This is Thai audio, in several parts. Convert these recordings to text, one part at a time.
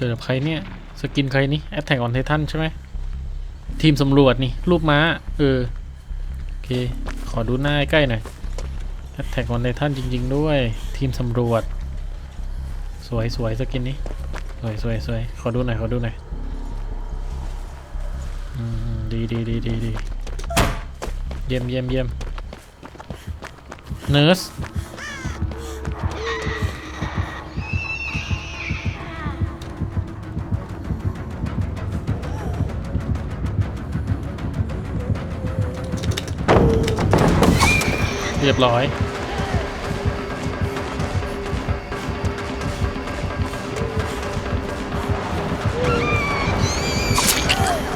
เกิดกับใครเนี่ย สกินใครนี่แอ t แทกออนไททันใช่ไหม ทีมสำรวจนี่รูปม้า เออ โอเค ขอดูหน้าใกล้หน่อยแอ t แทกออนไททันจริง ๆ ด้วย ทีมสำรวจ สวยสวยสกินนี้ สวยสวยสวยขอดูหน่อยขอดูหน่อยดีดีดีดีดีเยี่ยมเยี่ยมเยี่ยมเนิร์ส เรียบร้อย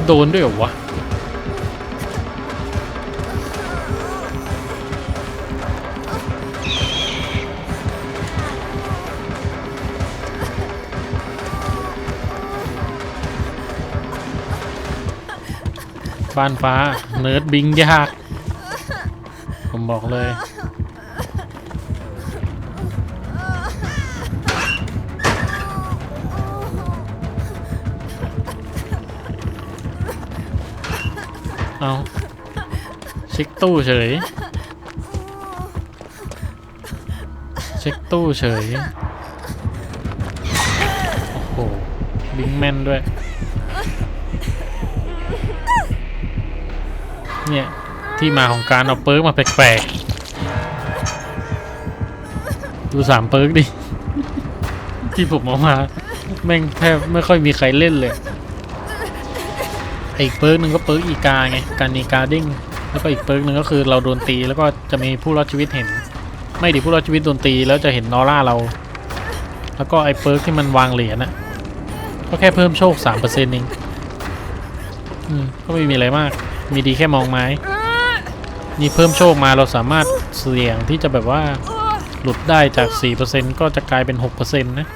โดนด้วยเหรอวะบ้านฟ้า เนิร์ดบิงยาก บอกเลย เอาเช็คตู้เฉย เช็คตู้เฉย โอ้โหบิงแมนด้วย เนี่ย ที่มาของการเอาเปิร์กมาแปลกๆ ดูสามเปิร์กดิ ที่ผมเอามา แม่งแทบไม่ค่อยมีใครเล่นเลย อีกเปิร์กหนึ่งก็เปิร์กอีกาไง การนีการดิ้ง แล้วก็อีกเปิร์กหนึ่งก็คือเราโดนตีแล้วก็จะมีผู้รอดชีวิตเห็น ไม่ดิผู้รอดชีวิตโดนตีแล้วจะเห็นนอร่าเรา แล้วก็ไอ้เปิร์กที่มันวางเหรียญน่ะก็แค่เพิ่มโชค3%เองอืมก็ไม่มีอะไรมาก มีดีแค่มองไม้ นี่เพิ่มโชคมาเราสามารถเสี่ยงที่จะแบบว่าหลุดได้จาก 4%ก็จะกลายเป็น 6%นะ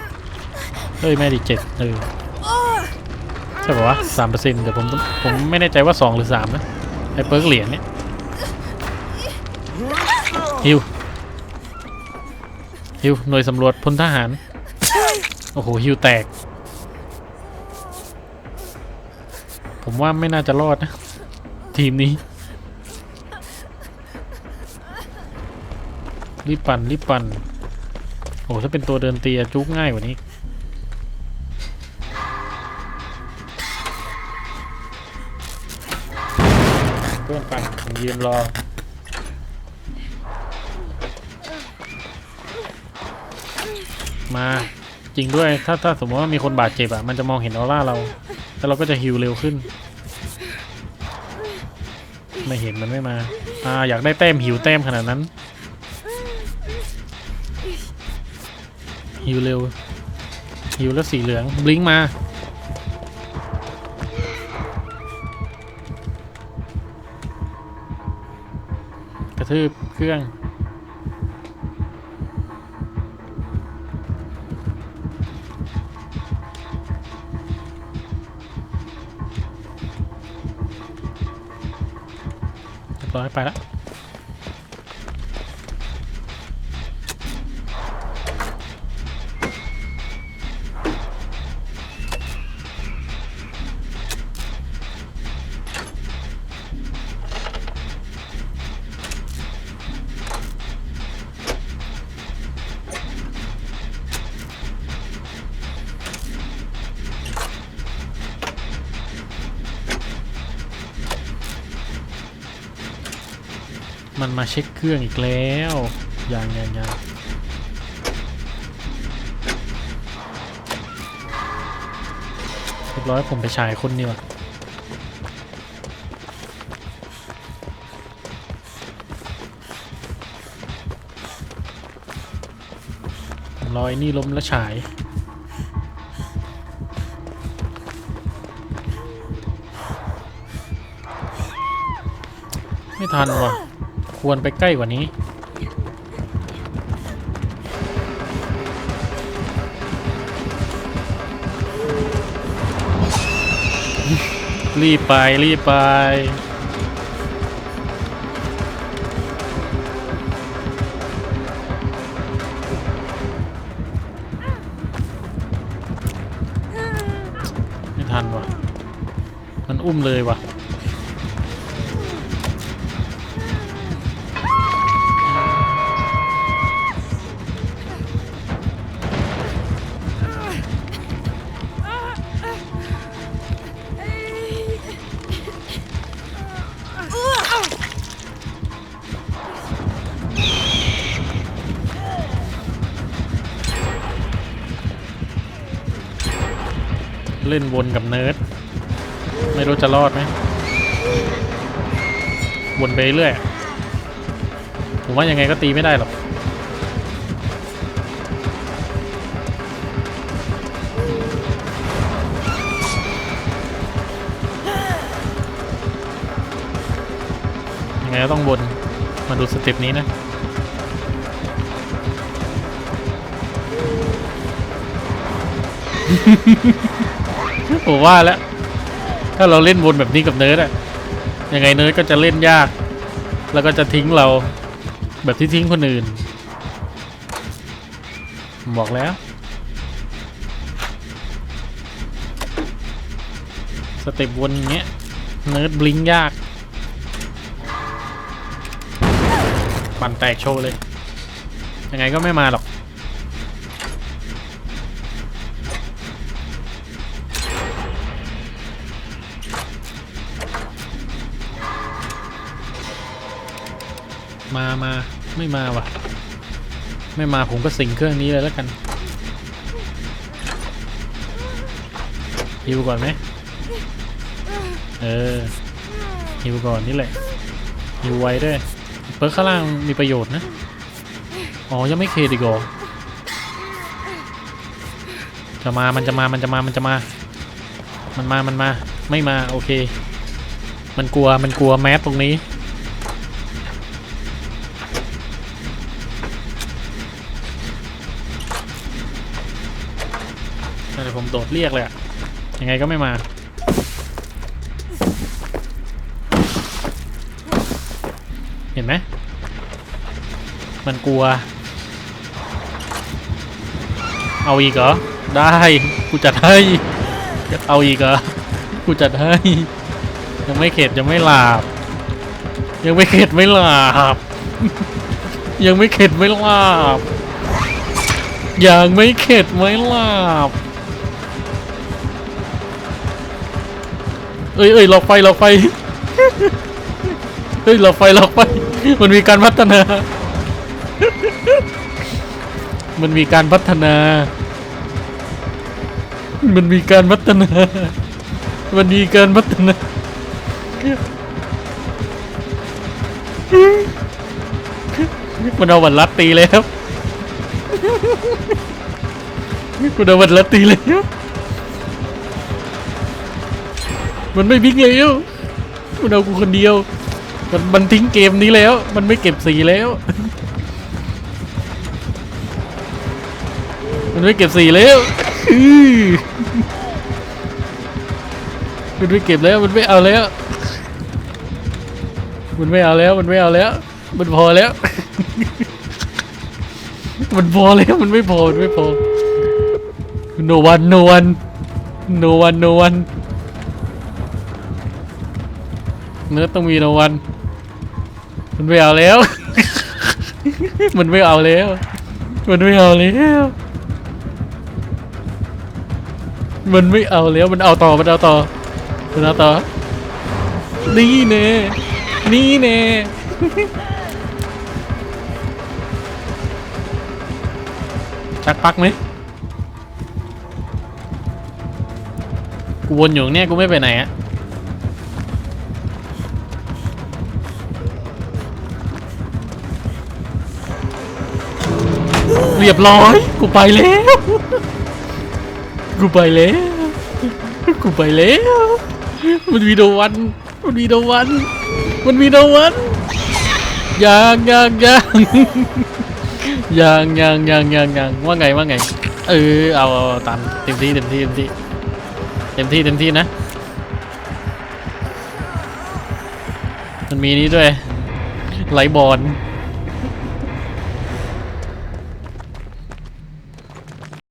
เฮ้ย ไม่ดีเจ็ดเออใช่ป่าวะสามเปอร์เซ็นต์แต่ผมผมไม่แน่ใจว่า 2 หรือ 3 นะ ไอ้เปิร์กเหรียญเนี่ยฮิวฮิวหน่วยสำรวจพลทหาร โอ้โหฮิวแตก ผมว่าไม่น่าจะรอดนะ ทีมนี้ รีบปั่นรีบปั่นโอ้ถ้าเป็นตัวเดินตีอะจุกง่ายกว่านี้เพื่อนปั่นยืนรอมาจริงด้วยถ้าถ้าสมมติว่ามีคนบาดเจ็บอะมันจะมองเห็นออร่าเรา แล้วเราก็จะฮิวเร็วขึ้น ไม่เห็นมันไม่มาอ่าอยากได้แต้มหิวแต้มขนาดนั้น หิวเร็วหิวแล้วสีเหลืองบลิงมา กระทืบเครื่องเรียบร้อยไปแล้ว มันมาเช็คเครื่องอีกแล้วยังยังยังเรียบร้อยผมไปฉายคนดีกว่าผมรอยนี่ล้มแล้วฉายไม่ทันว่ะ ควรไปใกล้กว่านี้ รีบไป รีบไปเทันวะมันอุ้มเลยว่ะ เล่นวนกับเนิร์ด ไม่รู้จะรอดไหม วนไปเรื่อย ผมว่ายังไงก็ตีไม่ได้หรอกยังไงก็ต้องวนมาดูสเต็ปนี้นะ ผมว่าแล้ว ถ้าเราเล่นวนแบบนี้กับเนิร์ดอะยังไงเนิร์ดก็จะเล่นยาก แล้วก็จะทิ้งเราแบบที่ทิ้งคนอื่น บอกแล้ว สเต็ปวนอย่างเงี้ย เนิร์ดบลิงยาก ปั่นแตกโชว์เลย ยังไงก็ไม่มาหรอก มามาไม่มาวะไม่มาผมก็สิงเครื่องนี้เลยแล้วกันฮิวก่อนไหมเออฮิวก่อนนี่แหละฮิวไว้ด้วยเปิร์ข้างล่างมีประโยชน์นะ อ๋อ ยังไม่เคดีกอจะมา มันจะมา มันจะมา มันจะมา มันมา มันมา ไม่มา โอเค มันกลัว มันกลัวแมสตรงนี้ ดี๋ยวผมโดดเรียกเลยอะยังไงก็ไม่มา เห็นไหม มันกลัว เอาอีกเหรอ ได้ กูจัดให้ เอาอีกเหรอ กูจัดให้ ยังไม่เข็ดยังไม่หลาบ ยังไม่เข็ดไม่หลาบ ยังไม่เข็ดไม่หลาบยังไม่เข็ดไม่หลาบ เอ้ยเอ้ยหลอกไฟหลอกไฟเฮ้ยหลอกไฟหลอกไฟ มันมีการพัฒนา มันมีการพัฒนา มันมีการพัฒนา มันมีการพัฒนามันเอาวันลัดตีแล้วมันเอาวันลัดตีแล้ว มันไม่บิ๊กเลยวมันเอากูคนเดียว มันมันทิ้งเกมนี้แล้ว มันไม่เก็บสีแล้ว มันไม่เก็บสีแล้วอือมันไม่เก็บแล้ว มันไม่เอาแล้ว มันไม่เอาแล้ว มันไม่เอาแล้ว มันพอแล้ว มันพอแล้ว มันไม่พอ มันไม่พอ no one no one no one no one เนื้อต้องมีรางวัลมันไม่เอาแล้ว มันไม่เอาแล้ว มันไม่เอาแล้ว มันไม่เอาแล้ว มันเอาต่อ มันเอาต่อ มันเอาต่อ นี่เน่นี่เน่ชักปักไหมกูวนอยู่เนี่ยกูไม่ไปไหนอะ เรียบร้อย กูไปแล้ว กูไปแล้ว กูไปแล้ว มันมีโดวัน มันมีโดวัน มันมีโดวันยังยังยังยังยังยังยังยังว่าไงว่าไง เออเอาเอาตามเต็มที่เต็มที่เต็มที่เต็มที่เต็มที่นะ มันมีนี้ด้วยไลบอล